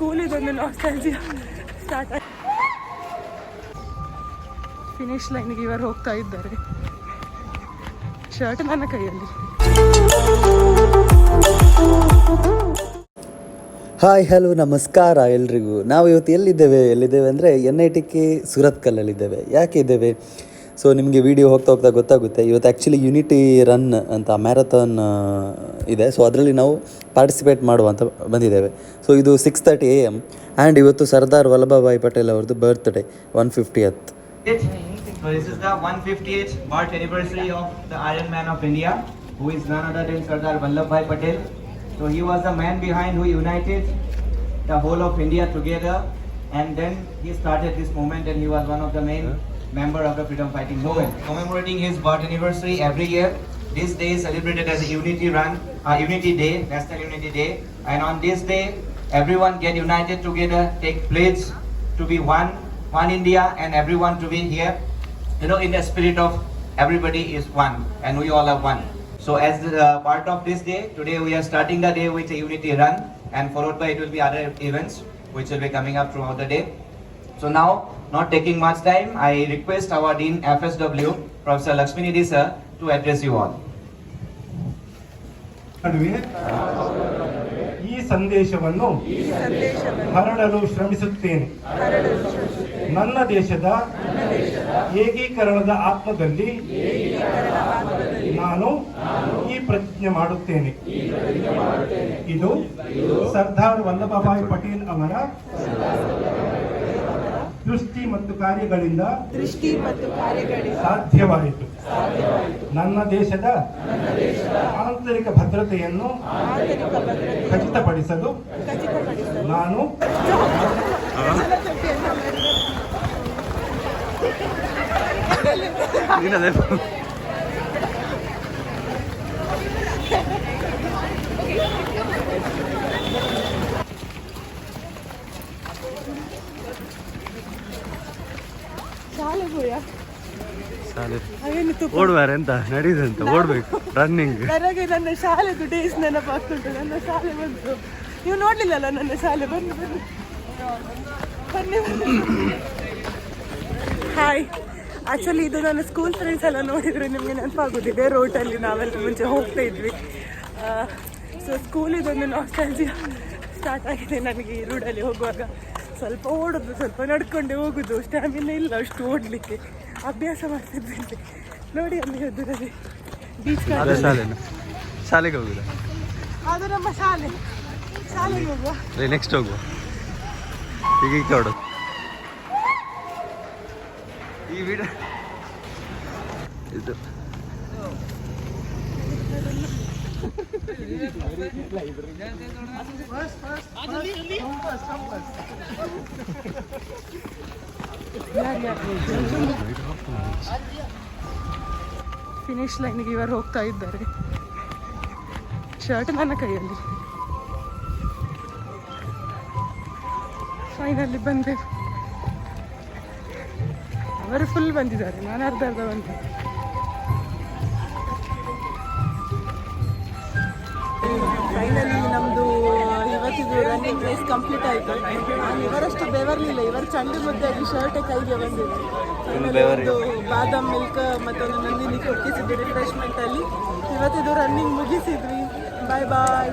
School ಇದೊಂದು ಇದೆಯಾ. Start finish ಲೈನ್ಗೆ ಇವರು ಹೋಗ್ತಾ ಇದ್ದಾರೆ. ಶರ್ಟ್ ನನ್ನ ಕೈಯಲ್ಲಿ. ಹಾಯ್ ಹಲೋ ನಮಸ್ಕಾರ ಎಲ್ರಿಗೂ. ನಾವು ಇವತ್ತು ಎಲ್ಲಿದ್ದೇವೆ? ಎಲ್ಲಿದ್ದೇವೆ ಅಂದರೆ ಎನ್ ಐ ಟಿ ಕೆ ಸುರತ್ಕಲ್ಲಲ್ಲಿದ್ದೇವೆ. ಯಾಕೆ ಇದ್ದೇವೆ? ಸೊ ನಿಮಗೆ ವಿಡಿಯೋ ಹೋಗ್ತಾ ಹೋಗ್ತಾ ಗೊತ್ತಾಗುತ್ತೆ ಇವತ್ತು ಆ್ಯಕ್ಚುಲಿ ಯುನಿಟಿ ರನ್ ಅಂತ ಮ್ಯಾರಥಾನ್ ಇದೆ ಸೊ ಅದರಲ್ಲಿ ನಾವು ಪಾರ್ಟಿಸಿಪೇಟ್ ಮಾಡುವ ಅಂತ ಬಂದಿದ್ದೇವೆ ಸೊ ಇದು six thirty A M and ಇವತ್ತು ಸರ್ದಾರ್ ವಲ್ಲಭಭಾಯಿ ಪಟೇಲ್ ಅವ್ರದ್ದು birthday one fiftieth So this is the 158th birth anniversary of the Iron Man of India, who is none other than Sardar Vallabhbhai Patel. So he was man behind who united the whole of India together, and then he started this movement, and he was one of the main member of the freedom fighting movement. Commemorating his birth anniversary every year, this day is celebrated as a Unity Run, uh, Unity Day, National Unity Day, and on this day, everyone get united together, take pledge to be one, one India, and everyone to be here you know, in the spirit of everybody is one and we all are one. So as the uh, part of this day, today we are starting the day with a unity run and followed by it will be other events which will be coming up throughout the day. So now, not taking much time, I request our Dean FSW, Professor Lakshminidhi sir, to address you all. ನಡುವೆ ಈ ಸಂದೇಶವನ್ನು ಹರಡಲು ಶ್ರಮಿಸುತ್ತೇನೆ ನನ್ನ ದೇಶದ ಏಕೀಕರಣದ ಆತ್ಮದಲ್ಲಿ ನಾನು ಈ ಪ್ರತಿಜ್ಞೆ ಮಾಡುತ್ತೇನೆ ಇದು ಸರ್ದಾರ್ ವಲ್ಲಭಭಾಯಿ ಪಟೇಲ್ ಅವರ ದೃಷ್ಟಿ ಮತ್ತು ಕಾರ್ಯಗಳಿಂದ ದೃಷ್ಟಿ ಮತ್ತು ಕಾರ್ಯಗಳಿಂದ ಸಾಧ್ಯವಾಯಿತು. ನನ್ನ ದೇಶದ ಆಂತರಿಕ ಭದ್ರತೆಯನ್ನು ಖಚಿತಪಡಿಸಲು ನಾನು ಓಡುವಾರೆ ಅಂತ ನಡೀದಂತ ಓಡಬೇಕು ರನ್ನಿಂಗ್ ನನಗೆ ನನ್ನ ಶಾಲೆದು ಡೇಸ್ ನೆನಪಾಗ್ತುಂಟು ನನ್ನ ಶಾಲೆ ಬಂತು. ನೀವು ನೋಡ್ಲಿಲ್ಲಲ್ಲ ನನ್ನ ಶಾಲೆ? ಬನ್ನಿ ಬನ್ನಿ. ಹಾಯ್ ಆ್ಯಕ್ಚುಲಿ ಇದು ನನ್ನ ಸ್ಕೂಲ್ ಫ್ರೆಂಡ್ಸ್ ಎಲ್ಲ ನೋಡಿದರೆ ನಿಮಗೆ ನೆನಪಾಗೋದಿದೆ ರೋಟಲ್ಲಿ ನಾವೆಲ್ಲ ಮುಂಚೆ ಹೋಗ್ತಾ ಇದ್ವಿ. ಸೊ ಸ್ಕೂಲಿದೊಂದು ನಾಸ್ಟಾಲಜಿಯಾ ಸ್ಟಾರ್ಟ್ ಆಗಿದೆ ನನಗೆ ಈ ರೂಡಲ್ಲಿ ಹೋಗುವಾಗ. ಸ್ವಲ್ಪ ಓಡೋದು ಸ್ವಲ್ಪ ನಡ್ಕೊಂಡೆ ಹೋಗುದು ಸ್ಟ್ಯಾಮಿನ ಇಲ್ಲ ಅಷ್ಟು ಓಡಲಿಕ್ಕೆ. ಅಭ್ಯಾಸ ಮಾಡ್ತಿದ್ದೆ ನೋಡಿ ಅಲ್ಲಿ ಎದುರಲ್ಲಿ. ಬೀಚ್ ಶಾಲೆಗೆ ಹೋಗುದ ಅದು ನಮ್ಮ ಶಾಲೆ. ಶಾಲೆಗೆ ಹೋಗುವ. ನೆಕ್ಸ್ಟ್ ಹೋಗುವ. ಈಗ ಈಗ ಹೊಡೋದು ಈ ವಿಡಿಯೋ ಇದು. ಫಿನಿಶ್ ಲೈನ್ಗೆ ಇವರು ಹೋಗ್ತಾ ಇದ್ದಾರೆ. ಶರ್ಟ್ ನನ್ನ ಕೈಯಲ್ಲಿ. ಫೈನಲ್ಲಿ ಬಂದೆ. ಅವರು ಫುಲ್ ಬಂದಿದ್ದಾರೆ. ನಾನು ಅರ್ಧ ಅರ್ಧ ಬಂದೆ. ಫೈನಲಿ ನಮ್ಮದು ಇವತ್ತಿದು ರನ್ನಿಂಗ್ ರೇಸ್ ಕಂಪ್ಲೀಟ್ ಆಯಿತು. ನಾನು ಇವರಷ್ಟು ಬೆವರ್ಲಿಲ್ಲ. ಇವರು ಚಂಡು ಮುದ್ದಾಗಿ ಶರ್ಟೇ ಕೈಗೆ ಬಂದಿದೆ. ಒಂದು ಬಾದಾಮ್ ಮಿಲ್ಕ್ ಮತ್ತೊಂದು ನಂದಿನಿ ಕೊಟ್ಟಿಸಿದ್ದು ರಿಫ್ರೆಶ್ಮೆಂಟಲ್ಲಿ ಇವತ್ತಿದು ರನ್ನಿಂಗ್ ಮುಗಿಸಿದ್ವಿ. ಬಾಯ್ ಬಾಯ್